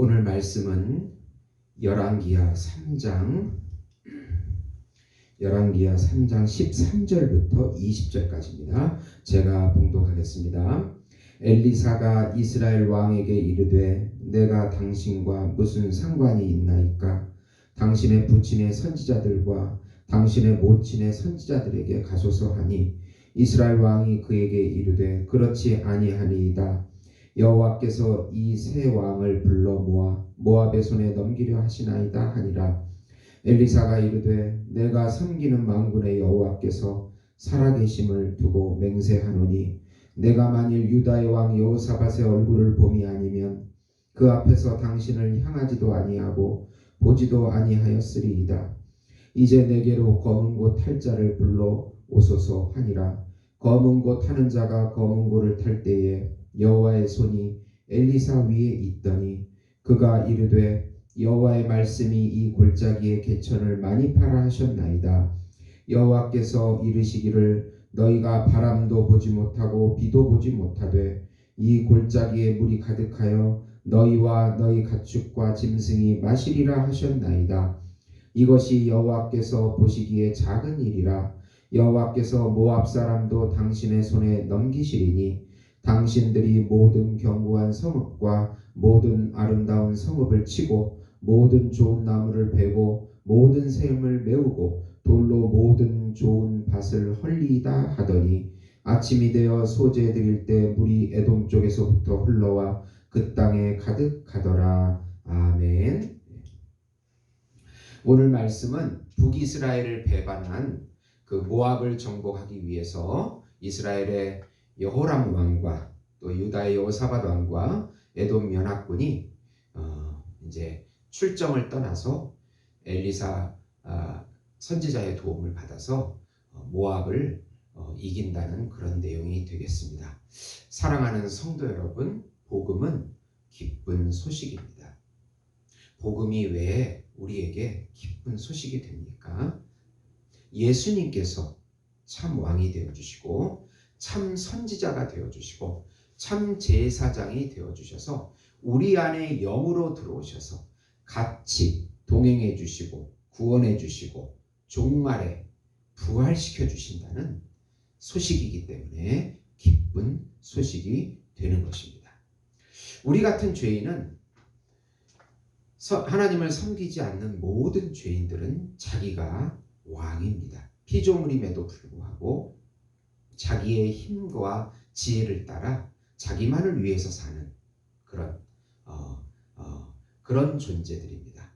오늘 말씀은 열왕기하 3장 열왕기하 3장 13절부터 20절까지입니다. 제가 봉독하겠습니다. 엘리사가 이스라엘 왕에게 이르되 내가 당신과 무슨 상관이 있나이까 당신의 부친의 선지자들과 당신의 모친의 선지자들에게 가소서 하니 이스라엘 왕이 그에게 이르되 그렇지 아니하니이다 여호와께서 이 세 왕을 불러 모아 모압의 손에 넘기려 하시나이다 하니라. 엘리사가 이르되 내가 섬기는 만군의 여호와께서 살아계심을 두고 맹세하노니 내가 만일 유다의 왕 여호사밧의 얼굴을 봄이 아니면 그 앞에서 당신을 향하지도 아니하고 보지도 아니하였으리이다. 이제 내게로 검은 곳탈 자를 불러 오소서 하니라. 검은 곳 타는 자가 검은 곳을 탈 때에 여호와의 손이 엘리사 위에 있더니 그가 이르되 여호와의 말씀이 이 골짜기의 개천을 많이 파라 하셨나이다. 여호와께서 이르시기를 너희가 바람도 보지 못하고 비도 보지 못하되 이 골짜기에 물이 가득하여 너희와 너희 가축과 짐승이 마시리라 하셨나이다. 이것이 여호와께서 보시기에 작은 일이라 여호와께서 모압 사람도 당신의 손에 넘기시리니 당신들이 모든 견고한 성읍과 모든 아름다운 성읍을 치고 모든 좋은 나무를 베고 모든 샘을 메우고 돌로 모든 좋은 밭을 헐리이다 하더니 아침이 되어 소재 드릴 때 물이 에돔 쪽에서부터 흘러와 그 땅에 가득하더라 아멘. 오늘 말씀은 북이스라엘을 배반한 그 모압을 정복하기 위해서 이스라엘의 여호람 왕과 또 유다의 여호사밧 왕과 에돔 연합군이 어, 이제 출정을 떠나서 엘리사 아, 선지자의 도움을 받아서 어, 모압을 어, 이긴다는 그런 내용이 되겠습니다. 사랑하는 성도 여러분, 복음은 기쁜 소식입니다. 복음이 왜 우리에게 기쁜 소식이 됩니까? 예수님께서 참 왕이 되어 주시고 참 선지자가 되어 주시고 참 제사장이 되어 주셔서 우리 안에 영으로 들어오셔서 같이 동행해 주시고 구원해 주시고 종말에 부활시켜 주신다는 소식이기 때문에 기쁜 소식이 되는 것입니다. 우리 같은 죄인은 하나님을 섬기지 않는 모든 죄인들은 자기가 왕입니다. 피조물임에도 불구하고 자기의 힘과 지혜를 따라 자기만을 위해서 사는 그런 어, 어, 그런 존재들입니다.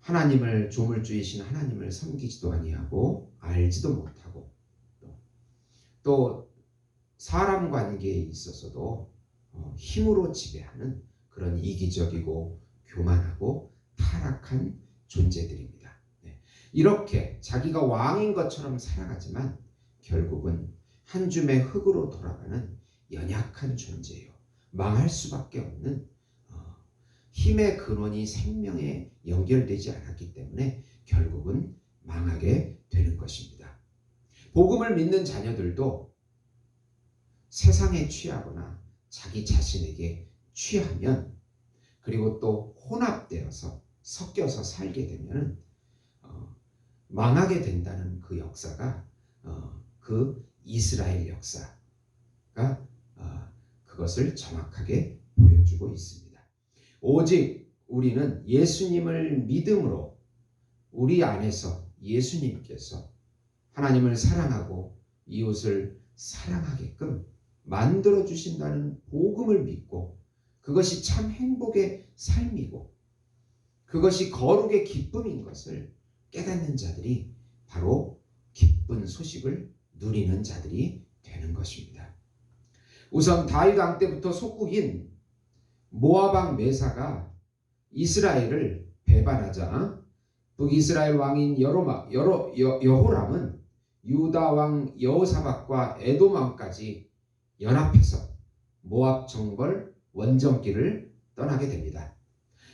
하나님을 조물주이신 하나님을 섬기지도 아니하고 알지도 못하고 또, 또 사람 관계에 있어서도 어, 힘으로 지배하는 그런 이기적이고 교만하고 타락한 존재들입니다. 네. 이렇게 자기가 왕인 것처럼 살아가지만 결국은 한 줌의 흙으로 돌아가는 연약한 존재예요. 망할 수밖에 없는 어, 힘의 근원이 생명에 연결되지 않았기 때문에 결국은 망하게 되는 것입니다. 복음을 믿는 자녀들도 세상에 취하거나 자기 자신에게 취하면 그리고 또 혼합되어서 섞여서 살게 되면 어, 망하게 된다는 그 역사가 어, 그 이스라엘 역사가 어, 그것을 정확하게 보여주고 있습니다. 오직 우리는 예수님을 믿음으로 우리 안에서 예수님께서 하나님을 사랑하고 이웃을 사랑하게끔 만들어 주신다는 복음을 믿고 그것이 참 행복의 삶이고 그것이 거룩의 기쁨인 것을 깨닫는 자들이 바로 기쁜 소식을 누리는 자들이 되는 것입니다. 우선 다윗 왕 때부터 속국인 왕 메사가 이스라엘을 배반하자 북이스라엘 왕인 여로마, 여로, 여, 여호람은 유다 왕 여호사박과 에돔 왕까지 연합해서 모압 정벌 원정길을 떠나게 됩니다.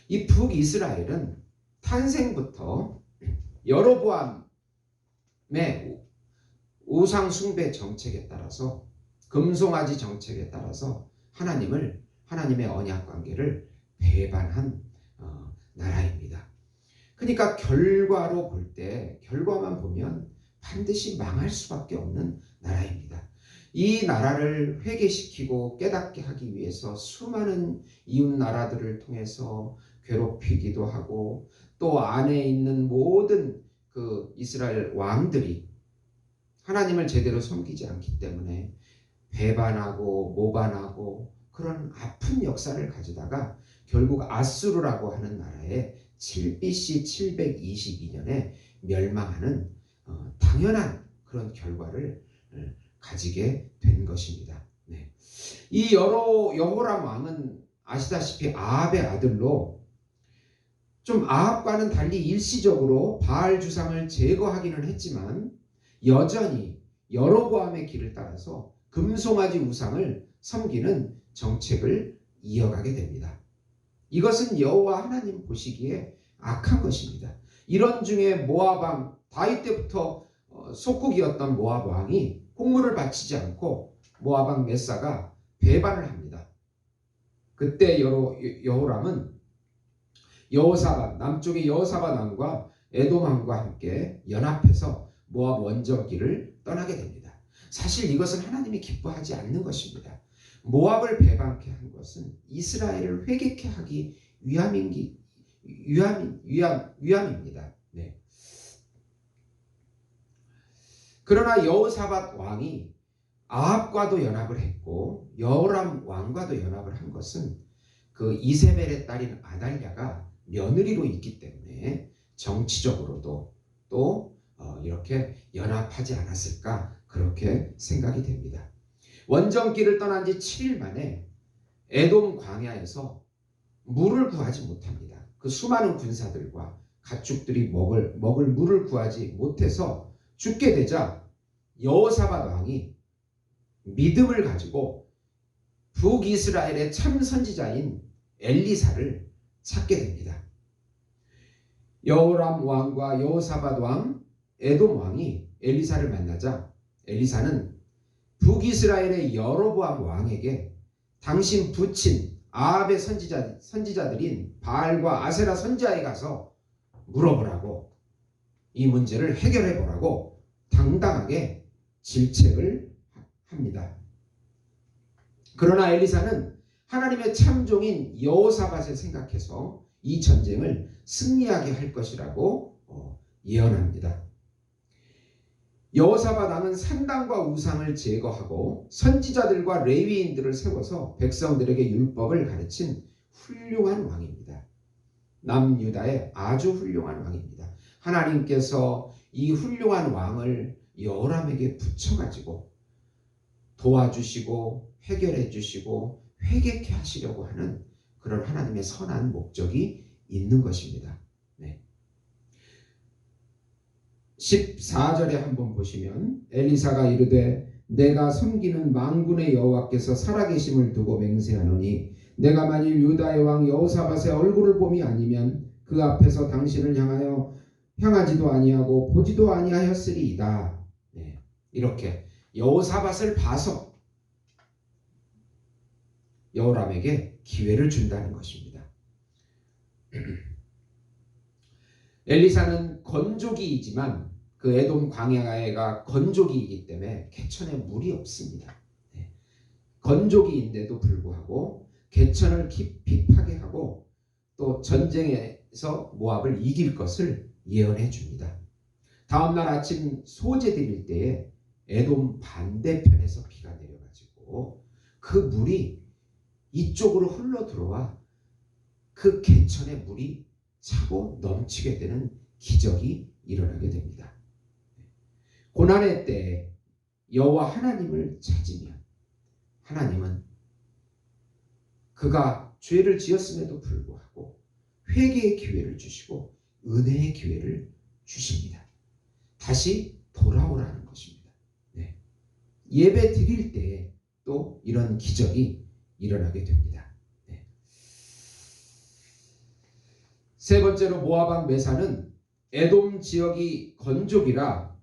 이 북이스라엘은 탄생부터 여로보암의 우상 숭배 정책에 따라서 금송아지 정책에 따라서 하나님을 하나님의 언약 관계를 배반한 나라입니다. 그러니까 결과로 볼 때 결과만 보면 반드시 망할 수밖에 없는 나라입니다. 이 나라를 회개시키고 깨닫게 하기 위해서 수많은 이웃 나라들을 통해서 괴롭히기도 하고 또 안에 있는 모든 그 이스라엘 왕들이 하나님을 제대로 섬기지 않기 때문에 배반하고 모반하고 그런 아픈 역사를 가지다가 결국 아수르라고 하는 나라에 7BC 722년에 멸망하는 어, 당연한 그런 결과를 어, 가지게 된 것입니다. 네. 이 여로 여호람 왕은 아시다시피 아합의 아들로 좀 아합과는 달리 일시적으로 바알 주상을 제거하기는 했지만 여전히 여로보암의 길을 따라서 금송아지 우상을 섬기는 정책을 이어가게 됩니다. 이것은 여호와 하나님 보시기에 악한 것입니다. 이런 중에 모압 왕 다윗 때부터 어, 속국이었던 모압 왕이 공물을 바치지 않고 모압 왕 메사가 배반을 합니다. 그때 여호 여호람은 여호사밧 남쪽의 여호사밧 왕과 에돔 왕과 함께 연합해서 모압 원정길을 떠나게 됩니다. 사실 이것은 하나님이 기뻐하지 않는 것입니다. 모압을 배반케 한 것은 이스라엘을 회개케 하기 위함인기 위함 위함 위함입니다. 네. 그러나 여호사밧 왕이 아합과도 연합을 했고 여호람 왕과도 연합을 한 것은 그 이세벨의 딸인 아달랴가 며느리로 있기 때문에 정치적으로도 또 어, 이렇게 연합하지 않았을까 그렇게 생각이 됩니다. 원정길을 떠난 지 7일 만에 에돔 광야에서 물을 구하지 못합니다. 그 수많은 군사들과 가축들이 먹을 먹을 물을 구하지 못해서 죽게 되자 여호사밧 왕이 믿음을 가지고 북이스라엘의 참 선지자인 엘리사를 찾게 됩니다. 여호람 왕과 여호사밧 왕, 에돔 왕이 엘리사를 만나자 엘리사는 북이스라엘의 여로보암 왕에게 당신 부친 아합의 선지자 선지자들인 바알과 아세라 선지자에 가서 물어보라고 이 문제를 해결해 보라고 당당하게 질책을 합니다. 그러나 엘리사는 하나님의 참종인 여호사밧을 생각해서 이 전쟁을 승리하게 할 것이라고 어, 예언합니다. 여호사밧 왕은 산당과 우상을 제거하고 선지자들과 레위인들을 세워서 백성들에게 율법을 가르친 훌륭한 왕입니다. 남유다의 아주 훌륭한 왕입니다. 하나님께서 이 훌륭한 왕을 여호람에게 붙여가지고 도와주시고 해결해 주시고 회개케 하시려고 하는 그런 하나님의 선한 목적이 있는 것입니다. 네. 14절에 한번 보시면 엘리사가 이르되 내가 섬기는 망군의 여호와께서 살아계심을 두고 맹세하노니 내가 만일 유다의 왕 여호사밧의 얼굴을 봄이 아니면 그 앞에서 당신을 향하여 향하지도 아니하고 보지도 아니하였으리이다. 네. 이렇게 여호사밧을 봐서 여호람에게 기회를 준다는 것입니다. 엘리사는 건조기이지만 그 에돔 광야가 건조기이기 때문에 개천에 물이 없습니다. 네. 건조기인데도 불구하고 개천을 깊이 파괴하고 또 전쟁에서 모압을 이길 것을 예언해 줍니다. 다음 날 아침 소재 드릴 때에 에돔 반대편에서 비가 내려가지고 그 물이 이쪽으로 흘러 들어와 그 개천의 물이 차고 넘치게 되는 기적이 일어나게 됩니다. 고난의 때에 여호와 하나님을 찾으면 하나님은 그가 죄를 지었음에도 불구하고 회개의 기회를 주시고 은혜의 기회를 주십니다. 다시 돌아오라는 것입니다. 네. 예배 드릴 때에 또 이런 기적이 일어나게 됩니다. 네. 세 번째로 모아방 메사는 에돔 지역이 건조기라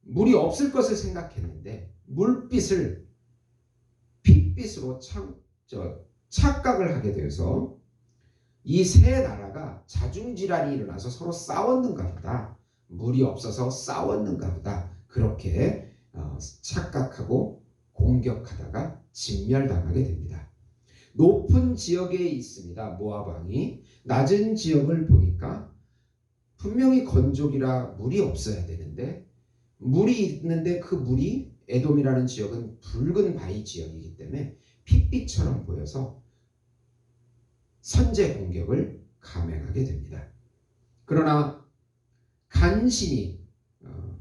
물이 없을 것을 생각했는데 물빛을 핏빛으로 참, 저, 착각을 하게 되어서 이 세 나라가 자중질환이 일어나서 서로 싸웠는가 보다. 물이 없어서 싸웠는가 보다. 그렇게 어, 착각하고 공격하다가 진멸당하게 됩니다. 높은 지역에 있습니다. 모압 왕이 낮은 지역을 보니까 분명히 건조기라 물이 없어야 되는데 물이 있는데 그 물이 에돔이라는 지역은 붉은 바위 지역이기 때문에 핏빛처럼 보여서 선제 공격을 감행하게 됩니다. 그러나 간신히 어,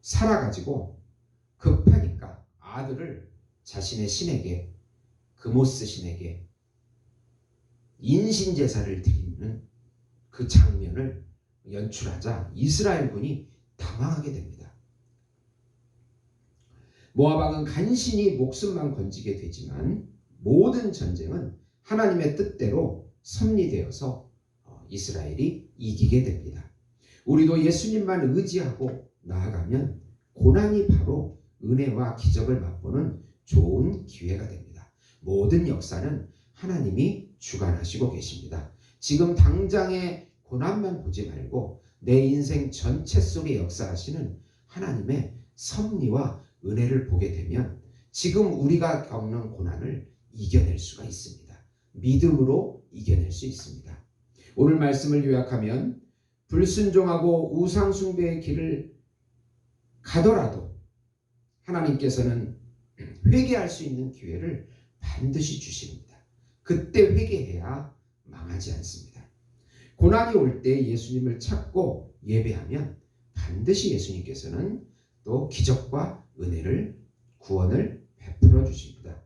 살아가지고 급하니까 아들을 자신의 신에게 그모스 신에게 인신 제사를 드리는 그 장면을 연출하자 이스라엘 군이 당황하게 됩니다. 모압 왕은 간신히 목숨만 건지게 되지만 모든 전쟁은 하나님의 뜻대로 섭리되어서 어, 이스라엘이 이기게 됩니다. 우리도 예수님만 의지하고 나아가면 고난이 바로 은혜와 기적을 맛보는 좋은 기회가 됩니다. 모든 역사는 하나님이 주관하시고 계십니다. 지금 당장의 고난만 보지 말고 내 인생 전체 속에 역사하시는 하나님의 섭리와 은혜를 보게 되면 지금 우리가 겪는 고난을 이겨낼 수가 있습니다. 믿음으로 이겨낼 수 있습니다. 오늘 말씀을 요약하면 불순종하고 우상숭배의 길을 가더라도 하나님께서는 회개할 수 있는 기회를 반드시 주십니다. 그때 회개해야 망하지 않습니다. 고난이 올 때 예수님을 찾고 예배하면 반드시 예수님께서는 또 기적과 은혜를 구원을 베풀어 주십니다.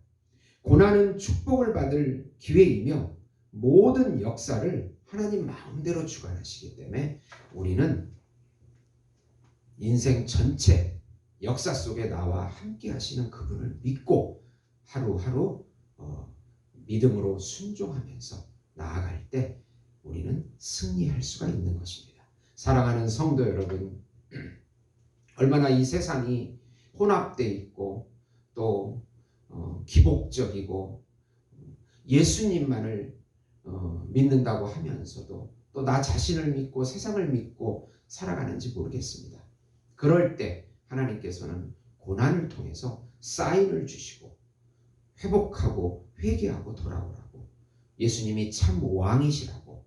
고난은 축복을 받을 기회이며 모든 역사를 하나님 마음대로 주관하시기 때문에 우리는 인생 전체 역사 속에 나와 함께 하시는 그분을 믿고 하루하루 어, 믿음으로 순종하면서 나아갈 때 우리는 승리할 수가 있는 것입니다. 사랑하는 성도 여러분, 얼마나 이 세상이 혼합돼 있고 또 어, 기복적이고 예수님만을 어, 믿는다고 하면서도 또 나 자신을 믿고 세상을 믿고 살아가는지 모르겠습니다. 그럴 때 하나님께서는 고난을 통해서 사인을 주시고 회복하고 회개하고 돌아오라고 예수님이 참 왕이시라고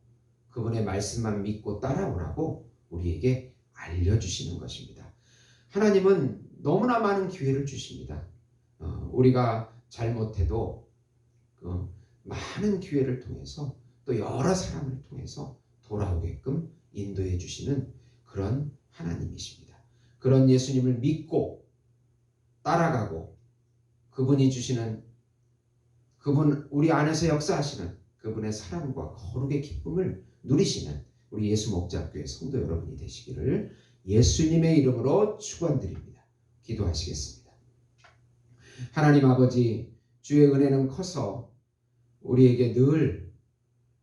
그분의 말씀만 믿고 따라오라고 우리에게 알려주시는 것입니다. 하나님은 너무나 많은 기회를 주십니다. 어, 우리가 잘못해도 그 많은 기회를 통해서 또 여러 사람을 통해서 돌아오게끔 인도해 주시는 그런 하나님이십니다. 그런 예수님을 믿고 따라가고 그분이 주시는 그분 우리 안에서 역사하시는 그분의 사랑과 거룩의 기쁨을 누리시는 우리 예수 목자교회 성도 여러분이 되시기를 예수님의 이름으로 축원드립니다. 기도하시겠습니다. 하나님 아버지 주의 은혜는 커서 우리에게 늘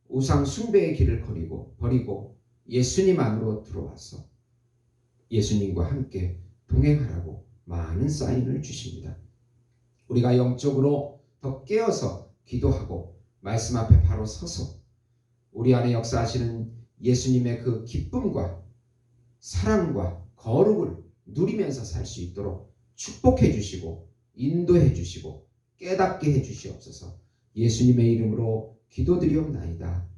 우상 숭배의 길을 버리고 버리고 예수님 안으로 들어와서 예수님과 함께 동행하라고 많은 사인을 주십니다. 우리가 영적으로 더 깨어서 기도하고 말씀 앞에 바로 서서 우리 안에 역사하시는 예수님의 그 기쁨과 사랑과 거룩을 누리면서 살 수 있도록 축복해 주시고 인도해 주시고 깨닫게 해 주시옵소서. 예수님의 이름으로 기도드리옵나이다.